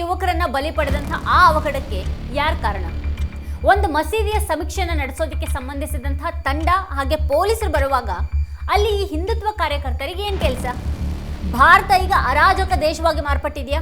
ಯುವಕರನ್ನ ಬಲಿ ಪಡೆದಂಥ ಆ ಅವಘಡಕ್ಕೆ ಯಾರ ಕಾರಣ? ಒಂದು ಮಸೀದಿಯ ಸಮೀಕ್ಷೆಯನ್ನು ನಡೆಸೋದಕ್ಕೆ ಸಂಬಂಧಿಸಿದಂತಹ ತಂಡ ಹಾಗೆ ಪೊಲೀಸರು ಬರುವಾಗ ಅಲ್ಲಿ ಈ ಹಿಂದುತ್ವ ಕಾರ್ಯಕರ್ತರಿಗೆ ಏನು ಕೆಲಸ? ಭಾರತ ಈಗ ಅರಾಜಕ ದೇಶವಾಗಿ ಮಾರ್ಪಟ್ಟಿದೆಯಾ?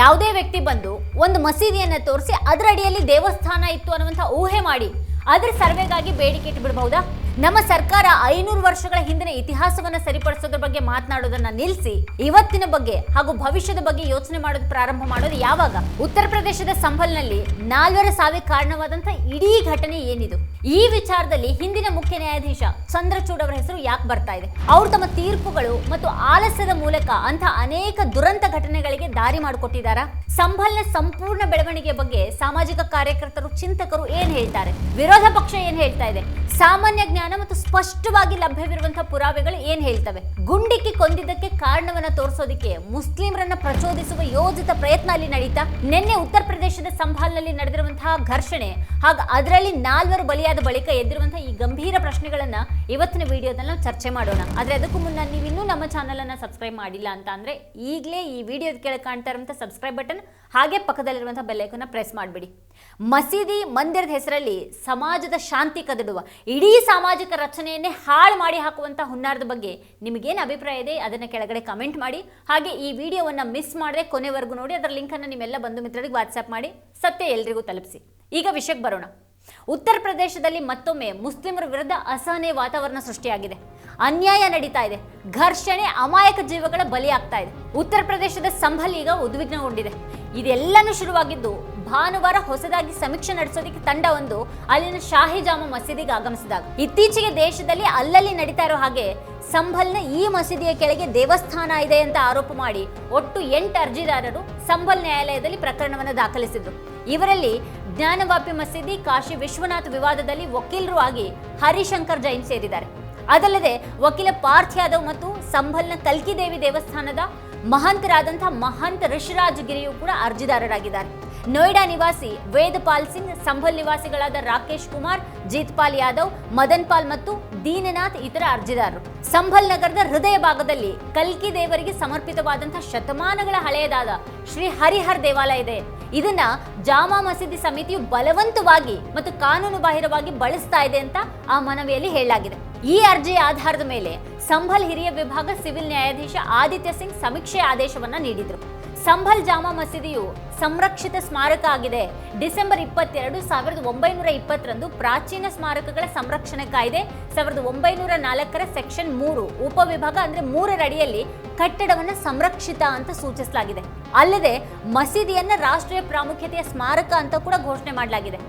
ಯಾವುದೇ ವ್ಯಕ್ತಿ ಬಂದು ಒಂದು ಮಸೀದಿಯನ್ನು ತೋರಿಸಿ ಅದರ ಅಡಿಯಲ್ಲಿ ದೇವಸ್ಥಾನ ಇತ್ತು ಅನ್ನುವಂಥ ಊಹೆ ಮಾಡಿ ಅದ್ರ ಸರ್ವೆಗಾಗಿ ಬೇಡಿಕೆ ಇಟ್ಬಿಡ್ಬಹುದಾ? ನಮ್ಮ ಸರ್ಕಾರ ಐನೂರು ವರ್ಷಗಳ ಹಿಂದಿನ ಇತಿಹಾಸವನ್ನ ಸರಿಪಡಿಸೋದ್ರ ಬಗ್ಗೆ ಮಾತನಾಡೋದನ್ನ ನಿಲ್ಲಿಸಿ ಇವತ್ತಿನ ಬಗ್ಗೆ ಹಾಗೂ ಭವಿಷ್ಯದ ಬಗ್ಗೆ ಯೋಚನೆ ಮಾಡೋದು ಪ್ರಾರಂಭ ಮಾಡೋದು ಯಾವಾಗ? ಉತ್ತರ ಪ್ರದೇಶದ ಸಂಭಲ್ನಲ್ಲಿ ನಾಲ್ವರ ಸಾವಿಗೆ ಕಾರಣವಾದಂತ ಇಡೀ ಘಟನೆ ಏನಿದು? ಈ ವಿಚಾರದಲ್ಲಿ ಹಿಂದಿನ ಮುಖ್ಯ ನ್ಯಾಯಾಧೀಶ ಚಂದ್ರಚೂಡ್ ಅವರ ಹೆಸರು ಯಾಕೆ ಬರ್ತಾ ಇದೆ? ಅವರು ತಮ್ಮ ತೀರ್ಪುಗಳು ಮತ್ತು ಆಲಸ್ಯದ ಮೂಲಕ ಅಂತ ಅನೇಕ ದುರಂತ ಘಟನೆಗಳಿಗೆ ದಾರಿ ಮಾಡಿಕೊಟ್ಟಿದ್ದಾರಾ? ಸಂಭಲ್ನ ಸಂಪೂರ್ಣ ಬೆಳವಣಿಗೆ ಬಗ್ಗೆ ಸಾಮಾಜಿಕ ಕಾರ್ಯಕರ್ತರು ಚಿಂತಕರು ಏನ್ ಹೇಳ್ತಾರೆ? ವಿರೋಧ ಪಕ್ಷ ಏನ್ ಹೇಳ್ತಾ ಇದೆ? ಸಾಮಾನ್ಯ ಜ್ಞಾನ ಮತ್ತು ಸ್ಪಷ್ಟವಾಗಿ ಲಭ್ಯವಿರುವಂತಹ ಪುರಾವೆಗಳು ಏನ್ ಹೇಳ್ತವೆ? ಗುಂಡಿಕ್ಕಿ ಕೊಂದಿದ್ದಕ್ಕೆ ಕಾರಣವನ್ನ ತೋರಿಸೋದಕ್ಕೆ ಮುಸ್ಲಿಮರನ್ನ ಪ್ರಚೋದಿಸುವ ಯೋಜಿತ ಪ್ರಯತ್ನ ಅಲ್ಲಿ ನಡೀತಾ, ನಿನ್ನೆ ಉತ್ತರ ಪ್ರದೇಶದ ಸಂಭಾಲ್ನಲ್ಲಿ ನಡೆದಿರುವಂತಹ ಘರ್ಷಣೆ, ಹಾಗೂ ಅದರಲ್ಲಿ ನಾಲ್ವರು ಬಲಿಯಾದ ಬಳಿಕ ಎದ್ದಿರುವಂತಹ ಈ ಗಂಭೀರ ಪ್ರಶ್ನೆಗಳನ್ನ ಇವತ್ತಿನ ವಿಡಿಯೋದಲ್ಲಿ ನಾವು ಚರ್ಚೆ ಮಾಡೋಣ. ಆದ್ರೆ ಅದಕ್ಕೂ ಮುನ್ನ ನೀವು ಇನ್ನೂ ನಮ್ಮ ಚಾನಲ್ ಅನ್ನ ಸಬ್ಸ್ಕ್ರೈಬ್ ಮಾಡಿಲ್ಲ ಅಂತ ಅಂದ್ರೆ ಈಗಲೇ ಈ ವಿಡಿಯೋದ ಕೆಳಗೆ ಕಾಣ್ತಾ ಇರುವಂತಹ ಸಬ್ಸ್ಕ್ರೈಬ್ ಬಟನ್ ಹಾಗೆ ಪಕ್ಕದಲ್ಲಿರುವಂಥ ಬೆಲ್ಲೈಕನ್ನ ಪ್ರೆಸ್ ಮಾಡಿಬಿಡಿ. ಮಸೀದಿ ಮಂದಿರದ ಹೆಸರಲ್ಲಿ ಸಮಾಜದ ಶಾಂತಿ ಕದಡುವ, ಇಡೀ ಸಾಮಾಜಿಕ ರಚನೆಯನ್ನೇ ಹಾಳು ಮಾಡಿ ಹಾಕುವಂಥ ಹುನ್ನಾರದ ಬಗ್ಗೆ ನಿಮಗೇನು ಅಭಿಪ್ರಾಯ ಇದೆ ಅದನ್ನು ಕೆಳಗಡೆ ಕಮೆಂಟ್ ಮಾಡಿ. ಹಾಗೆ ಈ ವಿಡಿಯೋವನ್ನು ಮಿಸ್ ಮಾಡದೆ ಕೊನೆವರೆಗೂ ನೋಡಿ, ಅದರ ಲಿಂಕನ್ನು ನಿಮ್ಮೆಲ್ಲ ಬಂಧು ಮಿತ್ರರಿಗೆ ವಾಟ್ಸಪ್ ಮಾಡಿ, ಸತ್ಯ ಎಲ್ರಿಗೂ ತಲುಪಿಸಿ. ಈಗ ವಿಷಯಕ್ಕೆ ಬರೋಣ. ಉತ್ತರ ಪ್ರದೇಶದಲ್ಲಿ ಮತ್ತೊಮ್ಮೆ ಮುಸ್ಲಿಮರ ವಿರುದ್ಧ ಅಸಹನೆ ವಾತಾವರಣ ಸೃಷ್ಟಿಯಾಗಿದೆ. ಅನ್ಯಾಯ ನಡೀತಾ ಇದೆ. ಘರ್ಷಣೆ ಅಮಾಯಕ ಜೀವಗಳ ಬಲಿಯಾಗ್ತಾ ಇದೆ. ಉತ್ತರ ಪ್ರದೇಶದ ಸಂಭಲ್ ಈಗ ಉದ್ವಿಗ್ನಗೊಂಡಿದೆ. ಇದೆಲ್ಲನೂ ಶುರುವಾಗಿದ್ದು, ಭಾನುವಾರ ಹೊಸದಾಗಿ ಸಮೀಕ್ಷೆ ನಡೆಸೋದಕ್ಕೆ ತಂಡವೊಂದು ಅಲ್ಲಿನ ಶಾಹಿ ಜಾಮ ಮಸೀದಿಗೆ ಆಗಮಿಸಿದಾಗ. ಇತ್ತೀಚೆಗೆ ದೇಶದಲ್ಲಿ ಅಲ್ಲಲ್ಲಿ ನಡೀತಾ ಇರೋ ಹಾಗೆ ಸಂಭಲ್ನ ಈ ಮಸೀದಿಯ ಕೆಳಗೆ ದೇವಸ್ಥಾನ ಇದೆ ಅಂತ ಆರೋಪ ಮಾಡಿ ಒಟ್ಟು ಎಂಟು ಅರ್ಜಿದಾರರು ಸಂಭಲ್ ನ್ಯಾಯಾಲಯದಲ್ಲಿ ಪ್ರಕರಣವನ್ನು ದಾಖಲಿಸಿದ್ರು. ಇವರಲ್ಲಿ ಜ್ಞಾನವಾಪಿ ಮಸೀದಿ ಕಾಶಿ ವಿಶ್ವನಾಥ್ ವಿವಾದದಲ್ಲಿ ವಕೀಲರು ಆಗಿ ಹರಿಶಂಕರ್ ಜೈನ್ ಸೇರಿದ್ದಾರೆ. ಅದಲ್ಲದೆ ವಕೀಲ ಪಾರ್ಥ್ ಯಾದವ್ ಮತ್ತು ಸಂಭಲ್ನ ಕಲ್ಕಿ ದೇವಿ ದೇವಸ್ಥಾನದ ಮಹಂತರಾದಂತಹ ಮಹಂತ ಋಷಿರಾಜ್ ಗಿರಿಯು ಕೂಡ ಅರ್ಜಿದಾರರಾಗಿದ್ದಾರೆ. ನೋಯ್ಡಾ ನಿವಾಸಿ ವೇದಪಾಲ್ ಸಿಂಗ್, ಸಂಭಲ್ ನಿವಾಸಿಗಳಾದ ರಾಕೇಶ್ ಕುಮಾರ್ ಜೀತ್ಪಾಲ್ ಯಾದವ್, ಮದನ್ ಪಾಲ್ ಮತ್ತು ದೀನನಾಥ್ ಇತರ ಅರ್ಜಿದಾರರು. ಸಂಭಲ್ ನಗರದ ಹೃದಯ ಭಾಗದಲ್ಲಿ ಕಲ್ಕಿ ದೇವರಿಗೆ ಸಮರ್ಪಿತವಾದಂತಹ ಶತಮಾನಗಳ ಹಳೆಯದಾದ ಶ್ರೀ ಹರಿಹರ್ ದೇವಾಲಯ ಇದೆ. ಇದನ್ನ ಜಾಮಾ ಮಸೀದಿ ಸಮಿತಿಯು ಬಲವಂತವಾಗಿ ಮತ್ತು ಕಾನೂನು ಬಾಹಿರವಾಗಿ ಬಳಸ್ತಾ ಇದೆ ಅಂತ ಆ ಮನವಿಯಲ್ಲಿ ಹೇಳಲಾಗಿದೆ. ಈ ಅರ್ಜಿಯ ಆಧಾರದ ಮೇಲೆ ಸಂಭಲ್ ಹಿರಿಯ ವಿಭಾಗ ಸಿವಿಲ್ ನ್ಯಾಯಾಧೀಶ ಆದಿತ್ಯ ಸಿಂಗ್ ಸಮೀಕ್ಷೆ ಆದೇಶವನ್ನ ನೀಡಿದ್ರು. ಸಂಭಲ್ ಜಾಮಾ ಮಸೀದಿಯು ಸಂರಕ್ಷಿತ ಸ್ಮಾರಕ ಆಗಿದೆ. ಡಿಸೆಂಬರ್ ಇಪ್ಪತ್ತೆರಡು ಸಾವಿರದ ಒಂಬೈನೂರ ಇಪ್ಪತ್ತರಂದು ಪ್ರಾಚೀನ ಸ್ಮಾರಕಗಳ ಸಂರಕ್ಷಣೆ ಕಾಯ್ದೆ ಸಾವಿರದ ಒಂಬೈನೂರ ನಾಲ್ಕರ ಸೆಕ್ಷನ್ ಮೂರು ಉಪವಿಭಾಗ ಅಂದ್ರೆ ಮೂರರ ಅಡಿಯಲ್ಲಿ ಕಟ್ಟಡವನ್ನು ಸಂರಕ್ಷಿತ ಅಂತ ಸೂಚಿಸಲಾಗಿದೆ. ಅಲ್ಲದೆ ಮಸೀದಿಯನ್ನು ರಾಷ್ಟ್ರೀಯ ಪ್ರಾಮುಖ್ಯತೆಯ ಸ್ಮಾರಕ ಅಂತ ಕೂಡ ಘೋಷಣೆ ಮಾಡಲಾಗಿದೆ.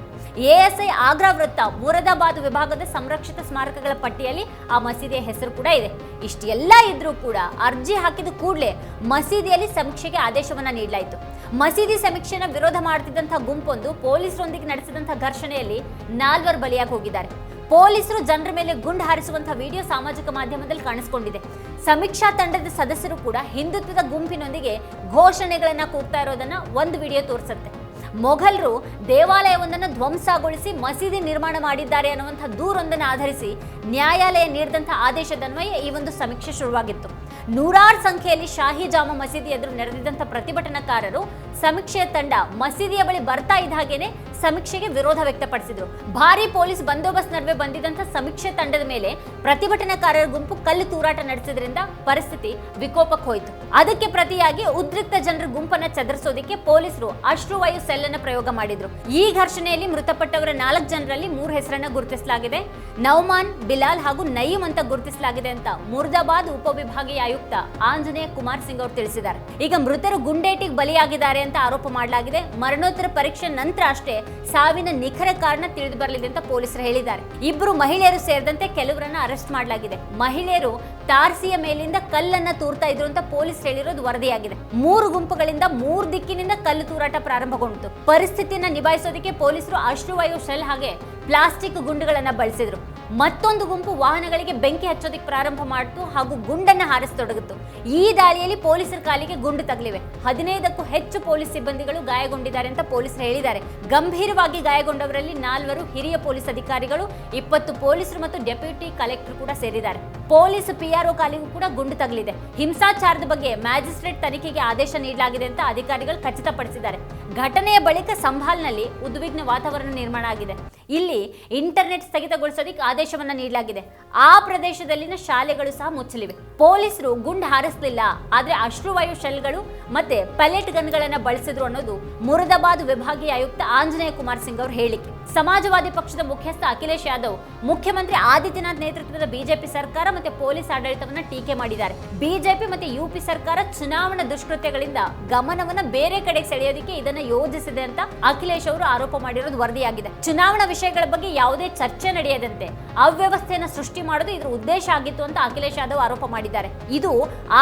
ಎಎಸ್ಐ ಆಗ್ರಾ ವೃತ್ತ ಮುರದಾಬಾದ್ ವಿಭಾಗದ ಸಂರಕ್ಷಿತ ಸ್ಮಾರಕಗಳ ಪಟ್ಟಿಯಲ್ಲಿ ಆ ಮಸೀದಿಯ ಹೆಸರು ಕೂಡ ಇದೆ. ಇಷ್ಟೆಲ್ಲ ಇದ್ರೂ ಕೂಡ ಅರ್ಜಿ ಹಾಕಿದ ಕೂಡಲೇ ಮಸೀದಿಯಲ್ಲಿ ಸಮೀಕ್ಷೆಗೆ ಆದೇಶವನ್ನ ನೀಡಲಾಯಿತು. ಮಸೀದಿ ಸಮೀಕ್ಷೆನ ವಿರೋಧ ಮಾಡ್ತಿದ್ದಂತಹ ಗುಂಪೊಂದು ಪೊಲೀಸರೊಂದಿಗೆ ನಡೆಸಿದಂತಹ ಘರ್ಷಣೆಯಲ್ಲಿ ನಾಲ್ವರು ಬಲಿಯಾಗಿ ಹೋಗಿದ್ದಾರೆ. ಪೊಲೀಸರು ಜನರ ಮೇಲೆ ಗುಂಡು ಹಾರಿಸುವಂತಹ ವಿಡಿಯೋ ಸಾಮಾಜಿಕ ಮಾಧ್ಯಮದಲ್ಲಿ ಕಾಣಿಸಿಕೊಂಡಿದೆ. ಸಮೀಕ್ಷಾ ತಂಡದ ಸದಸ್ಯರು ಕೂಡ ಹಿಂದುತ್ವದ ಗುಂಪಿನೊಂದಿಗೆ ಘೋಷಣೆಗಳನ್ನ ಕೂಗ್ತಾ ಇರೋದನ್ನ ಒಂದು ವಿಡಿಯೋ ತೋರಿಸುತ್ತೆ. ಮೊಘಲರು ದೇವಾಲಯವೊಂದನ್ನು ಧ್ವಂಸಗೊಳಿಸಿ ಮಸೀದಿ ನಿರ್ಮಾಣ ಮಾಡಿದ್ದಾರೆ ಅನ್ನುವಂಥ ದೂರೊಂದನ್ನು ಆಧರಿಸಿ ನ್ಯಾಯಾಲಯ ನೀಡಿದಂಥ ಆದೇಶದನ್ವಯ ಈ ಒಂದು ಸಮೀಕ್ಷೆ ಶುರುವಾಗಿತ್ತು. ನೂರಾರು ಸಂಖ್ಯೆಯಲ್ಲಿ ಶಾಹಿ ಜಾಮ ಮಸೀದಿ ಎದುರು ನೆರೆದಿದ್ದಂಥ ಪ್ರತಿಭಟನಾಕಾರರು ಸಮೀಕ್ಷೆಯ ತಂಡ ಮಸೀದಿಯ ಬಳಿ ಬರ್ತಾ ಇದ್ದ ಹಾಗೇನೆ ಸಮೀಕ್ಷೆಗೆ ವಿರೋಧ ವ್ಯಕ್ತಪಡಿಸಿದ್ರು. ಭಾರಿ ಪೊಲೀಸ್ ಬಂದೋಬಸ್ತ್ ನಡುವೆ ಬಂದಿದ್ದಂಥ ಸಮೀಕ್ಷೆ ತಂಡದ ಮೇಲೆ ಪ್ರತಿಭಟನಾಕಾರರ ಗುಂಪು ಕಲ್ಲು ತೂರಾಟ ನಡೆಸಿದ್ರಿಂದ ಪರಿಸ್ಥಿತಿ ವಿಕೋಪಕ್ಕೆ ಹೋಯಿತು. ಅದಕ್ಕೆ ಪ್ರತಿಯಾಗಿ ಉದ್ರಿಕ್ತ ಜನರ ಗುಂಪನ್ನ ಚದರಿಸೋದಕ್ಕೆ ಪೊಲೀಸರು ಅಶ್ರುವಾಯು ಸೆಲ್ ಅನ್ನ ಪ್ರಯೋಗ ಮಾಡಿದ್ರು. ಈ ಘರ್ಷಣೆಯಲ್ಲಿ ಮೃತಪಟ್ಟವರ ನಾಲ್ಕು ಜನರಲ್ಲಿ ಮೂರು ಹೆಸರನ್ನ ಗುರುತಿಸಲಾಗಿದೆ. ನೌಮಾನ್, ಬಿಲಾಲ್ ಹಾಗೂ ನಯೀಮ್ ಅಂತ ಗುರುತಿಸಲಾಗಿದೆ ಅಂತ ಮುರ್ದಾಬಾದ್ ಉಪವಿಭಾಗೀಯ ಆಯುಕ್ತ ಆಂಜನೇಯ ಕುಮಾರ್ ಸಿಂಗ್ ಅವರು ತಿಳಿಸಿದ್ದಾರೆ. ಈಗ ಮೃತರು ಗುಂಡೇಟಿಗೆ ಬಲಿಯಾಗಿದ್ದಾರೆ ಅಂತ ಆರೋಪ ಮಾಡಲಾಗಿದೆ. ಮರಣೋತ್ತರ ಪರೀಕ್ಷೆ ನಂತರ ಅಷ್ಟೇ ಸಾವಿನ ನಿಖರ ಕಾರಣ ತಿಳಿದು ಬರಲಿದೆ ಅಂತ ಪೊಲೀಸರು ಹೇಳಿದ್ದಾರೆ. ಇಬ್ಬರು ಮಹಿಳೆಯರು ಸೇರಿದಂತೆ ಕೆಲವರನ್ನ ಅರೆಸ್ಟ್ ಮಾಡಲಾಗಿದೆ. ಮಹಿಳೆಯರು ತಾರ್ಸಿಯ ಮೇಲಿಂದ ಕಲ್ಲನ್ನ ತೂರ್ತಾ ಇದ್ರು ಅಂತ ಪೊಲೀಸ್ ಹೇಳಿರೋದು ವರದಿಯಾಗಿದೆ. ಮೂರು ಗುಂಪುಗಳಿಂದ ಮೂರು ದಿಕ್ಕಿನಿಂದ ಕಲ್ಲು ತೂರಾಟ ಪ್ರಾರಂಭಗೊಂಡಿತು. ಪರಿಸ್ಥಿತಿಯನ್ನ ನಿಭಾಯಿಸೋದಕ್ಕೆ ಪೊಲೀಸರು ಅಶ್ರುವಾಯು ಶೆಲ್ ಹಾಗೆ ಪ್ಲಾಸ್ಟಿಕ್ ಗುಂಡುಗಳನ್ನ ಬಳಸಿದ್ರು. ಮತ್ತೊಂದು ಗುಂಪು ವಾಹನಗಳಿಗೆ ಬೆಂಕಿ ಹಚ್ಚೋದಕ್ಕೆ ಪ್ರಾರಂಭ ಮಾಡಿತು ಹಾಗೂ ಗುಂಡನ್ನ ಹಾರಿಸತೊಡಗಿತು. ಈ ದಾಳಿಯಲ್ಲಿ ಪೊಲೀಸರ ಕಾಲಿಗೆ ಗುಂಡು ತಗಲಿವೆ. ಹದಿನೈದಕ್ಕೂ ಹೆಚ್ಚು ಪೊಲೀಸ್ ಸಿಬ್ಬಂದಿಗಳು ಗಾಯಗೊಂಡಿದ್ದಾರೆ ಅಂತ ಪೊಲೀಸರು ಹೇಳಿದ್ದಾರೆ. ಗಂಭೀರವಾಗಿ ಗಾಯಗೊಂಡವರಲ್ಲಿ ನಾಲ್ವರು ಹಿರಿಯ ಪೊಲೀಸ್ ಅಧಿಕಾರಿಗಳು, ಇಪ್ಪತ್ತು ಪೊಲೀಸರು ಮತ್ತು ಡೆಪ್ಯೂಟಿ ಕಲೆಕ್ಟರ್ ಕೂಡ ಸೇರಿದ್ದಾರೆ. ಪೊಲೀಸ್ ಪಿಆರ್ಒ ಕಾಲಿಗೂ ಕೂಡ ಗುಂಡು ತಗಲಿದೆ. ಹಿಂಸಾಚಾರದ ಬಗ್ಗೆ ಮ್ಯಾಜಿಸ್ಟ್ರೇಟ್ ತನಿಖೆಗೆ ಆದೇಶ ನೀಡಲಾಗಿದೆ ಅಂತ ಅಧಿಕಾರಿಗಳು ಖಚಿತಪಡಿಸಿದ್ದಾರೆ. ಘಟನೆಯ ಬಳಿಕ ಸಂಭಾಲ್ನಲ್ಲಿ ಉದ್ವಿಗ್ನ ವಾತಾವರಣ ನಿರ್ಮಾಣ ಆಗಿದೆ. ಇಲ್ಲಿ ಇಂಟರ್ನೆಟ್ ಸ್ಥಗಿತಗೊಳಿಸೋದಕ್ಕೆ ಆದೇಶವನ್ನ ನೀಡಲಾಗಿದೆ. ಆ ಪ್ರದೇಶದಲ್ಲಿನ ಶಾಲೆಗಳು ಸಹ ಮುಚ್ಚಲಿವೆ. ಪೊಲೀಸರು ಗುಂಡು ಹಾರಿಸಲಿಲ್ಲ. ಆದ್ರೆ ಅಶ್ರುವಾಯು ಶೆಲ್ಗಳು ಮತ್ತೆ ಪೆಲೆಟ್ ಗನ್ಗಳನ್ನ ಬಳಸಿದ್ರು ಅನ್ನೋದು ಮುರದಾಬಾದ್ ವಿಭಾಗೀಯ ಆಯುಕ್ತ ಆಂಜನೇಯ ಕುಮಾರ್ ಸಿಂಗ್ ಅವರು ಹೇಳಿಕೆ. ಸಮಾಜವಾದಿ ಪಕ್ಷದ ಮುಖ್ಯಸ್ಥ ಅಖಿಲೇಶ್ ಯಾದವ್, ಮುಖ್ಯಮಂತ್ರಿ ಆದಿತ್ಯನಾಥ್ ನೇತೃತ್ವದ ಬಿಜೆಪಿ ಸರ್ಕಾರ ಮತ್ತೆ ಪೊಲೀಸ್ ಆಡಳಿತವನ್ನ ಟೀಕೆ ಮಾಡಿದ್ದಾರೆ. ಬಿಜೆಪಿ ಮತ್ತೆ ಯುಪಿ ಸರ್ಕಾರ ಚುನಾವಣಾ ದುಷ್ಕೃತ್ಯಗಳಿಂದ ಗಮನವನ್ನ ಬೇರೆ ಕಡೆ ಸೆಳೆಯೋದಿಕ್ಕೆ ಇದನ್ನ ಯೋಜಿಸಿದೆ ಅಂತ ಅಖಿಲೇಶ್ ಅವರು ಆರೋಪ ಮಾಡಿರೋದು ವರದಿಯಾಗಿದೆ. ಚುನಾವಣಾ ವಿಷಯಗಳ ಬಗ್ಗೆ ಯಾವುದೇ ಚರ್ಚೆ ನಡೆಯದಂತೆ ಅವ್ಯವಸ್ಥೆಯನ್ನು ಸೃಷ್ಟಿ ಮಾಡೋದು ಇದರ ಉದ್ದೇಶ ಆಗಿತ್ತು ಅಂತ ಅಖಿಲೇಶ್ ಯಾದವ್ ಆರೋಪ ಮಾಡಿದ್ದಾರೆ. ಇದು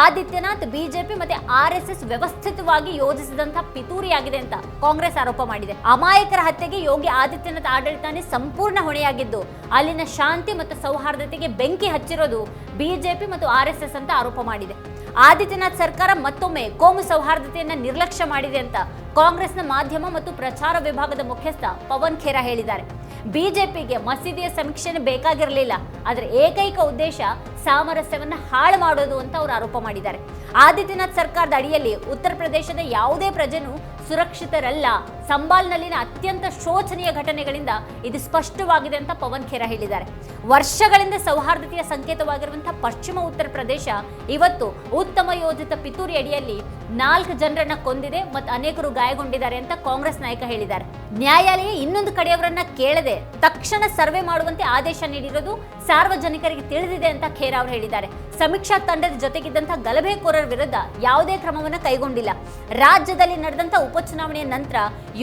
ಆದಿತ್ಯನಾಥ್ ಬಿಜೆಪಿ ಮತ್ತೆ ಆರ್ ಎಸ್ ಎಸ್ ವ್ಯವಸ್ಥಿತವಾಗಿ ಯೋಜಿಸಿದಂತಹ ಪಿತೂರಿಯಾಗಿದೆ ಅಂತ ಕಾಂಗ್ರೆಸ್ ಆರೋಪ ಮಾಡಿದೆ. ಅಮಾಯಕರ ಹತ್ಯೆಗೆ ಯೋಗಿ ಆದಿತ್ಯನಾಥ್ ಆಡಳಿತನೇ ಸಂಪೂರ್ಣ ಹೊಣೆಯಾಗಿದ್ದು, ಅಲ್ಲಿನ ಶಾಂತಿ ಮತ್ತು ಸೌಹಾರ್ದತೆಗೆ ಬೆಂಕಿ ಹಚ್ಚಿರೋದು ಬಿಜೆಪಿ ಮತ್ತು ಆರ್ ಅಂತ ಆರೋಪ ಮಾಡಿದೆ. ಆದಿತ್ಯನಾಥ್ ಸರ್ಕಾರ ಮತ್ತೊಮ್ಮೆ ಕೋಮು ಸೌಹಾರ್ದತೆಯನ್ನ ನಿರ್ಲಕ್ಷ್ಯ ಮಾಡಿದೆ ಅಂತ ಕಾಂಗ್ರೆಸ್ನ ಮಾಧ್ಯಮ ಮತ್ತು ಪ್ರಚಾರ ವಿಭಾಗದ ಮುಖ್ಯಸ್ಥ ಪವನ್ ಖೇರಾ ಹೇಳಿದ್ದಾರೆ. ಬಿಜೆಪಿಗೆ ಮಸೀದಿಯ ಸಮೀಕ್ಷೆನೇ ಬೇಕಾಗಿರಲಿಲ್ಲ. ಅದರ ಏಕೈಕ ಉದ್ದೇಶ ಸಾಮರಸ್ಯವನ್ನ ಹಾಳು ಮಾಡೋದು ಅಂತ ಅವರು ಆರೋಪ ಮಾಡಿದ್ದಾರೆ. ಆದಿತ್ಯನಾಥ್ ಸರ್ಕಾರದ ಅಡಿಯಲ್ಲಿ ಉತ್ತರ ಪ್ರದೇಶದ ಯಾವುದೇ ಪ್ರಜೆನೂ ಸುರಕ್ಷಿತರಲ್ಲ. ಸಂಬಾಲ್ನಲ್ಲಿನ ಅತ್ಯಂತ ಶೋಚನೀಯ ಘಟನೆಗಳಿಂದ ಇದು ಸ್ಪಷ್ಟವಾಗಿದೆ ಅಂತ ಪವನ್ ಖೇರಾ ಹೇಳಿದ್ದಾರೆ. ವರ್ಷಗಳಿಂದ ಸೌಹಾರ್ದತೆಯ ಸಂಕೇತವಾಗಿರುವಂತಹ ಪಶ್ಚಿಮ ಉತ್ತರ ಪ್ರದೇಶ ಇವತ್ತು ಯೋಜಿತ ಪಿತೂರಿ ಅಡಿಯಲ್ಲಿ ನಾಲ್ಕು ಜನರನ್ನ ಕೊಂದಿದೆ ಮತ್ತು ಅನೇಕರು ಗಾಯಗೊಂಡಿದ್ದಾರೆ ಅಂತ ಕಾಂಗ್ರೆಸ್ ನಾಯಕ ಹೇಳಿದ್ದಾರೆ. ನ್ಯಾಯಾಲಯ ಇನ್ನೊಂದು ಕಡೆಯವರನ್ನ ಕೇಳದೆ ತಕ್ಷಣ ಸರ್ವೆ ಮಾಡುವಂತೆ ಆದೇಶ ನೀಡಿರೋದು ಸಾರ್ವಜನಿಕರಿಗೆ ತಿಳಿದಿದೆ ಅಂತ ಖೇರಾ ಅವರು ಹೇಳಿದ್ದಾರೆ. ಸಮೀಕ್ಷಾ ತಂಡದ ಜೊತೆಗಿದ್ದಂತಹ ಗಲಭೆಕೋರರ ವಿರುದ್ಧ ಯಾವುದೇ ಕ್ರಮವನ್ನ ಕೈಗೊಂಡಿಲ್ಲ. ರಾಜ್ಯದಲ್ಲಿ ನಡೆದಂತ ಉಪಚುನಾವಣೆಯ ನಂತರ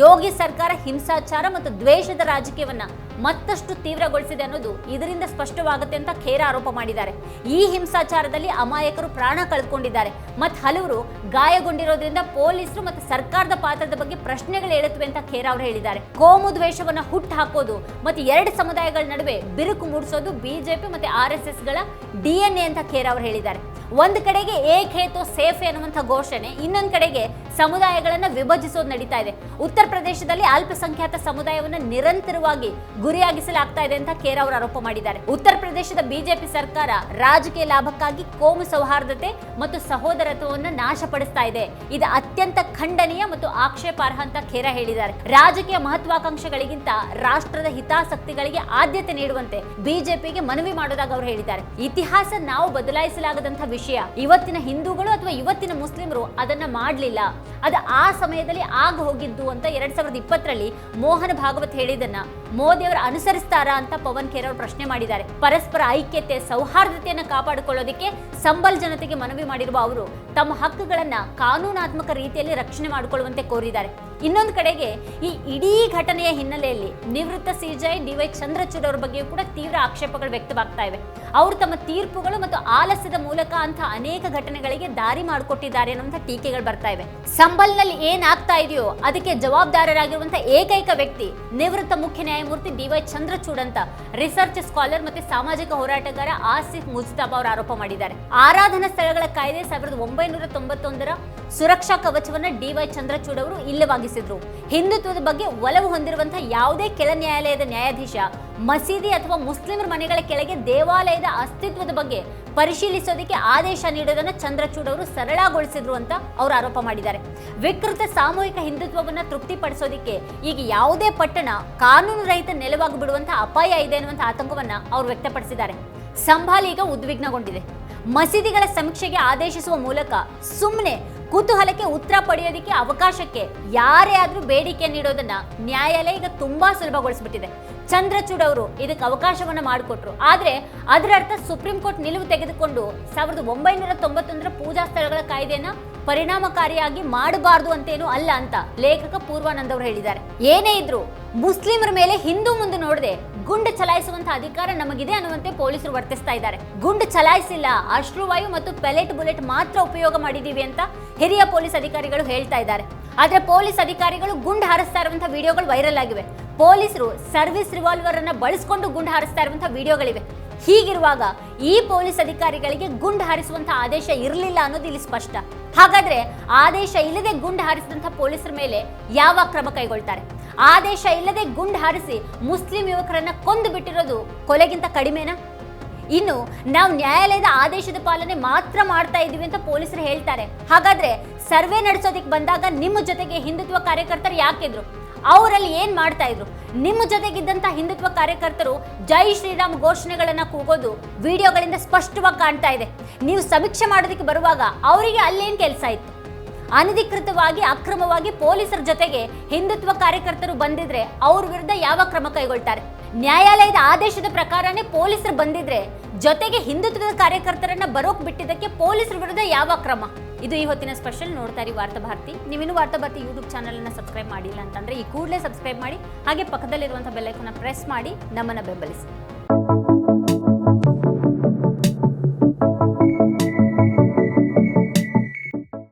ಯೋಗಿ ಸರ್ಕಾರ ಹಿಂಸಾಚಾರ ಮತ್ತು ದ್ವೇಷದ ರಾಜಕೀಯವನ್ನ ಮತ್ತಷ್ಟು ತೀವ್ರಗೊಳಿಸಿದೆ ಅನ್ನೋದು ಇದರಿಂದ ಸ್ಪಷ್ಟವಾಗುತ್ತೆ ಅಂತ ಖೇರ ಆರೋಪ ಮಾಡಿದ್ದಾರೆ. ಈ ಹಿಂಸಾಚಾರದಲ್ಲಿ ಅಮಾಯಕರು ಪ್ರಾಣ ಕಳೆದುಕೊಂಡಿದ್ದಾರೆ. ಮತ್ತು ಹಲವರು ಗಾಯಗೊಂಡಿರೋದ್ರಿಂದ ಪೊಲೀಸರು ಮತ್ತು ಸರ್ಕಾರದ ಪಾತ್ರದ ಬಗ್ಗೆ ಪ್ರಶ್ನೆಗಳು ಹೇಳುತ್ತವೆ ಅಂತ ಖೇರ ಅವರು ಹೇಳಿದ್ದಾರೆ. ಕೋಮು ದ್ವೇಷವನ್ನು ಹುಟ್ಟು ಹಾಕೋದು ಮತ್ತು ಎರಡು ಸಮುದಾಯಗಳ ನಡುವೆ ಬಿರುಕು ಮೂಡಿಸೋದು ಬಿಜೆಪಿ ಮತ್ತು ಆರ್ ಎಸ್ ಎಸ್ಗಳ ಎ ಅಂತ ಖೇರ ಅವರು ಹೇಳಿದ್ದಾರೆ. ಒಂದು ಕಡೆಗೆ ಏಕ್ ಹೇತೋ ಸೇಫ್ ಅನ್ನುವಂಥ ಘೋಷಣೆ, ಇನ್ನೊಂದು ಕಡೆಗೆ ಸಮುದಾಯಗಳನ್ನ ವಿಭಜಿಸೋದು ನಡೀತಾ ಇದೆ. ಉತ್ತರ ಪ್ರದೇಶದಲ್ಲಿ ಅಲ್ಪಸಂಖ್ಯಾತ ಸಮುದಾಯವನ್ನು ನಿರಂತರವಾಗಿ ಗುರಿಯಾಗಿಸಲಾಗ್ತಾ ಇದೆ ಅಂತ ಖೇರ್ ಅವರು ಆರೋಪ ಮಾಡಿದ್ದಾರೆ. ಉತ್ತರ ಪ್ರದೇಶದ ಬಿಜೆಪಿ ಸರ್ಕಾರ ರಾಜಕೀಯ ಲಾಭಕ್ಕಾಗಿ ಕೋಮು ಸೌಹಾರ್ದತೆ ಮತ್ತು ಸಹೋದರತ್ವವನ್ನು ನಾಶಪಡಿಸ್ತಾ ಇದೆ. ಇದು ಅತ್ಯಂತ ಖಂಡನೀಯ ಮತ್ತು ಆಕ್ಷೇಪಾರ್ಹ ಅಂತ ಖೇರ ಹೇಳಿದ್ದಾರೆ. ರಾಜಕೀಯ ಮಹತ್ವಾಕಾಂಕ್ಷೆಗಳಿಗಿಂತ ರಾಷ್ಟ್ರದ ಹಿತಾಸಕ್ತಿಗಳಿಗೆ ಆದ್ಯತೆ ನೀಡುವಂತೆ ಬಿಜೆಪಿಗೆ ಮನವಿ ಮಾಡೋದಾಗ ಅವರು ಹೇಳಿದ್ದಾರೆ. ಇತಿಹಾಸ ನಾವು ಬದಲಾಯಿಸಲಾಗದಂತಹ ವಿಷಯ. ಇವತ್ತಿನ ಹಿಂದೂಗಳು ಅಥವಾ ಇವತ್ತಿನ ಮುಸ್ಲಿಮರು ಅದನ್ನ ಮಾಡಲಿಲ್ಲ. ಅದು ಆ ಸಮಯದಲ್ಲಿ ಆಗ ಹೋಗಿದ್ದು ಅಂತ ಎರಡ್ ಸಾವಿರದ ಇಪ್ಪತ್ತರಲ್ಲಿ ಮೋಹನ್ ಭಾಗವತ್ ಹೇಳಿದನ್ನ ಮೋದಿ ಅವರು ಅನುಸರಿಸ್ತಾರಾ ಅಂತ ಪವನ್ ಖೇರ್ ಅವರು ಪ್ರಶ್ನೆ ಮಾಡಿದ್ದಾರೆ. ಪರಸ್ಪರ ಐಕ್ಯತೆ, ಸೌಹಾರ್ದತೆಯನ್ನ ಕಾಪಾಡಿಕೊಳ್ಳೋದಕ್ಕೆ ಸಂಬಲ್ ಜನತೆಗೆ ಮನವಿ ಮಾಡಿರುವ ಅವರು ತಮ್ಮ ಹಕ್ಕುಗಳನ್ನ ಕಾನೂನಾತ್ಮಕ ರೀತಿಯಲ್ಲಿ ರಕ್ಷಣೆ ಮಾಡಿಕೊಳ್ಳುವಂತೆ ಕೋರಿದ್ದಾರೆ. ಇನ್ನೊಂದು ಕಡೆಗೆ ಈ ಇಡೀ ಘಟನೆಯ ಹಿನ್ನೆಲೆಯಲ್ಲಿ ನಿವೃತ್ತ ಸಿಜೈ ಡಿವೈ ಚಂದ್ರಚೂಡ್ ಅವರ ಬಗ್ಗೆಯೂ ಕೂಡ ತೀವ್ರ ಆಕ್ಷೇಪಗಳು ವ್ಯಕ್ತವಾಗ್ತಾ ಇವೆ. ಅವರು ತಮ್ಮ ತೀರ್ಪುಗಳು ಮತ್ತು ಆಲಸ್ಯದ ಮೂಲಕ ಅಂತ ಅನೇಕ ಘಟನೆಗಳಿಗೆ ದಾರಿ ಮಾಡಿಕೊಟ್ಟಿದ್ದಾರೆ ಅನ್ನುವಂಥ ಟೀಕೆಗಳು ಬರ್ತಾ ಇವೆ. ಸಂಬಲ್ನಲ್ಲಿ ಏನಾಗ್ತಾ ಇದೆಯೋ ಅದಕ್ಕೆ ಜವಾಬ್ದಾರರಾಗಿರುವಂತಹ ಏಕೈಕ ವ್ಯಕ್ತಿ ನಿವೃತ್ತ ಮುಖ್ಯ ನ್ಯಾಯಮೂರ್ತಿ ಡಿವೈ ಚಂದ್ರಚೂಡ್ ಅಂತ ರಿಸರ್ಚ್ ಸ್ಕಾಲರ್ ಮತ್ತೆ ಸಾಮಾಜಿಕ ಹೋರಾಟಗಾರ ಆಸಿಫ್ ಮುಜ್ತಾಬ್ ಅವರು ಆರೋಪ ಮಾಡಿದ್ದಾರೆ. ಆರಾಧನಾ ಸ್ಥಳಗಳ ಕಾಯ್ದೆ ಸಾವಿರದ ಒಂಬೈನೂರ ತೊಂಬತ್ತೊಂದರ ಸುರಕ್ಷಾ ಕವಚವನ್ನ ಡಿವೈ ಚಂದ್ರಚೂಡ್ ಅವರು ಇಲ್ಲವಾಗಿಸಿದ್ರು ಹಿಂದುತ್ವದ ಬಗ್ಗೆ ಒಲವು ಹೊಂದಿರುವಂತಹ ಯಾವುದೇ ಕೆಳ ನ್ಯಾಯಾಲಯದ ನ್ಯಾಯಾಧೀಶ, ಮಸೀದಿ ಅಥವಾ ಮುಸ್ಲಿಮರ ಮನೆಗಳ ಕೆಳಗೆ ದೇವಾಲಯದ ಅಸ್ತಿತ್ವದ ಬಗ್ಗೆ ಪರಿಶೀಲಿಸೋದಕ್ಕೆ ಆದೇಶ ನೀಡೋದನ್ನ ಚಂದ್ರಚೂಡ್ ಅವರು ಸರಳಗೊಳಿಸಿದ್ರು ಅಂತ ಅವರು ಆರೋಪ ಮಾಡಿದ್ದಾರೆ. ವಿಕೃತ ಸಾಮೂಹಿಕ ಹಿಂದುತ್ವವನ್ನ ತೃಪ್ತಿಪಡಿಸೋದಕ್ಕೆ ಈಗ ಯಾವುದೇ ಪಟ್ಟಣ ಕಾನೂನು ರಹಿತ ನೆಲವಾಗಿ ಬಿಡುವಂತ ಅಪಾಯ ಇದೆ ಅನ್ನುವಂಥ ಆತಂಕವನ್ನ ಅವರು ವ್ಯಕ್ತಪಡಿಸಿದ್ದಾರೆ. ಸಂಭಾಲ್ ಈಗ ಉದ್ವಿಗ್ನಗೊಂಡಿದೆ. ಮಸೀದಿಗಳ ಸಮೀಕ್ಷೆಗೆ ಆದೇಶಿಸುವ ಮೂಲಕ ಸುಮ್ಮನೆ ಕುತೂಹಲಕ್ಕೆ ಉತ್ತರ ಪಡೆಯೋದಕ್ಕೆ ಅವಕಾಶಕ್ಕೆ ಯಾರೇ ಆದ್ರೂ ಬೇಡಿಕೆ ನೀಡೋದನ್ನ ನ್ಯಾಯಾಲಯ ಈಗ ತುಂಬಾ ಸುಲಭಗೊಳಿಸ್ಬಿಟ್ಟಿದೆ. ಚಂದ್ರಚೂಡ್ ಅವರು ಇದಕ್ಕೆ ಅವಕಾಶವನ್ನ ಮಾಡಿಕೊಟ್ರು. ಆದ್ರೆ ಅದರ ಅರ್ಥ ಸುಪ್ರೀಂ ಕೋರ್ಟ್ ನಿಲುವು ತೆಗೆದುಕೊಂಡು ಸಾವಿರದ ಒಂಬೈನೂರ ತೊಂಬತ್ತೊಂದರ ಪೂಜಾ ಸ್ಥಳಗಳ ಕಾಯ್ದೆನ ಪರಿಣಾಮಕಾರಿಯಾಗಿ ಮಾಡಬಾರದು ಅಂತೇನು ಅಲ್ಲ ಅಂತ ಲೇಖಕ ಪೂರ್ವಾನಂದ್ ಅವರು ಹೇಳಿದ್ದಾರೆ. ಏನೇ ಇದ್ರು ಮುಸ್ಲಿಮರ ಮೇಲೆ ಹಿಂದೂ ಮುಂದೆ ನೋಡದೆ ಗುಂಡು ಚಲಾಯಿಸುವಂತಹ ಅಧಿಕಾರ ನಮಗಿದೆ ಅನ್ನುವಂತೆ ಪೊಲೀಸರು ವರ್ತಿಸ್ತಾ ಇದ್ದಾರೆ. ಗುಂಡು ಚಲಾಯಿಸಿಲ್ಲ, ಅಶ್ರುವಾಯು ಮತ್ತು ಪೆಲೆಟ್ ಬುಲೆಟ್ ಮಾತ್ರ ಉಪಯೋಗ ಮಾಡಿದೀವಿ ಅಂತ ಹಿರಿಯ ಪೊಲೀಸ್ ಅಧಿಕಾರಿಗಳು ಹೇಳ್ತಾ ಇದ್ದಾರೆ. ಆದ್ರೆ ಪೊಲೀಸ್ ಅಧಿಕಾರಿಗಳು ಗುಂಡು ಹಾರಿಸ್ತಾ ಇರುವಂತಹ ವಿಡಿಯೋಗಳು ವೈರಲ್ ಆಗಿವೆ. ಪೊಲೀಸರು ಸರ್ವಿಸ್ ರಿವಾಲ್ವರ್ ಅನ್ನ ಬಳಸಿಕೊಂಡು ಗುಂಡು ಹಾರಿಸ್ತಾ ಇರುವಂತಹ ವಿಡಿಯೋಗಳಿವೆ. ಹೀಗಿರುವಾಗ ಈ ಪೊಲೀಸ್ ಅಧಿಕಾರಿಗಳಿಗೆ ಗುಂಡು ಹಾರಿಸುವಂತಹ ಆದೇಶ ಇರಲಿಲ್ಲ ಅನ್ನೋದು ಇಲ್ಲಿ ಸ್ಪಷ್ಟ. ಹಾಗಾದ್ರೆ ಆದೇಶ ಇಲ್ಲದೆ ಗುಂಡು ಹಾರಿಸಿದಂತಹ ಪೊಲೀಸರ ಮೇಲೆ ಯಾವ ಕ್ರಮ ಕೈಗೊಳ್ತಾರೆ? ಆದೇಶ ಇಲ್ಲದೆ ಗುಂಡು ಹಾರಿಸಿ ಮುಸ್ಲಿಂ ಯುವಕರನ್ನ ಕೊಂದು ಬಿಟ್ಟಿರೋದು ಕೊಲೆಗಿಂತ ಕಡಿಮೆನಾ? ಇನ್ನು ನಾವು ನ್ಯಾಯಾಲಯದ ಆದೇಶದ ಪಾಲನೆ ಮಾತ್ರ ಮಾಡ್ತಾ ಇದ್ದೀವಿ ಅಂತ ಪೊಲೀಸರು ಹೇಳ್ತಾರೆ. ಹಾಗಾದ್ರೆ ಸರ್ವೆ ನಡೆಸೋದಕ್ಕೆ ಬಂದಾಗ ನಿಮ್ಮ ಜೊತೆಗೆ ಹಿಂದುತ್ವ ಕಾರ್ಯಕರ್ತರು ಯಾಕಿದ್ರು ಅವರಲ್ಲಿ ಏನ್ ಮಾಡ್ತಾ ಇದ್ರು? ನಿಮ್ಮ ಜೊತೆಗಿದ್ದಂತ ಹಿಂದುತ್ವ ಕಾರ್ಯಕರ್ತರು ಜೈ ಶ್ರೀರಾಮ್ ಘೋಷಣೆಗಳನ್ನ ಕೂಗೋದು ವಿಡಿಯೋಗಳಿಂದ ಸ್ಪಷ್ಟವಾಗಿ ಕಾಣ್ತಾ ಇದೆ. ನೀವು ಸಮೀಕ್ಷೆ ಮಾಡೋದಕ್ಕೆ ಬರುವಾಗ ಅವರಿಗೆ ಅಲ್ಲೇನ್ ಕೆಲಸ ಇತ್ತು? ಅನಧಿಕೃತವಾಗಿ, ಅಕ್ರಮವಾಗಿ ಪೊಲೀಸರ ಜೊತೆಗೆ ಹಿಂದುತ್ವ ಕಾರ್ಯಕರ್ತರು ಬಂದಿದ್ರೆ ಅವ್ರ ವಿರುದ್ಧ ಯಾವ ಕ್ರಮ ಕೈಗೊಳ್ತಾರೆ? ನ್ಯಾಯಾಲಯದ ಆದೇಶದ ಪ್ರಕಾರನೇ ಪೊಲೀಸರು ಬಂದಿದ್ರೆ ಜೊತೆಗೆ ಹಿಂದುತ್ವದ ಕಾರ್ಯಕರ್ತರನ್ನ ಬರೋಕ್ ಬಿಟ್ಟಿದ್ದಕ್ಕೆ ಪೊಲೀಸರ ವಿರುದ್ಧ ಯಾವ ಕ್ರಮ? ಇದು ಈ ಹೊತ್ತಿನ ಸ್ಪೆಷಲ್ ನೋಡ್ತಾ ಇರಿ ವಾರ್ತಾ ಭಾರತಿ. ನೀವಿನ್ನು ವಾರ್ತಾ ಭಾರತಿ ಯೂಟ್ಯೂಬ್ ಚಾನಲ್ ಅನ್ನ ಸಬ್ಸ್ಕ್ರೈಬ್ ಮಾಡಿಲ್ಲ ಅಂತಂದ್ರೆ ಈ ಕೂಡಲೇ ಸಬ್ಸ್ಕ್ರೈಬ್ ಮಾಡಿ, ಹಾಗೆ ಪಕ್ಕದಲ್ಲಿರುವಂತಹ ಬೆಲ್ಲೈಕನ್ನ ಪ್ರೆಸ್ ಮಾಡಿ, ನಮ್ಮನ್ನ ಬೆಂಬಲಿಸಿ.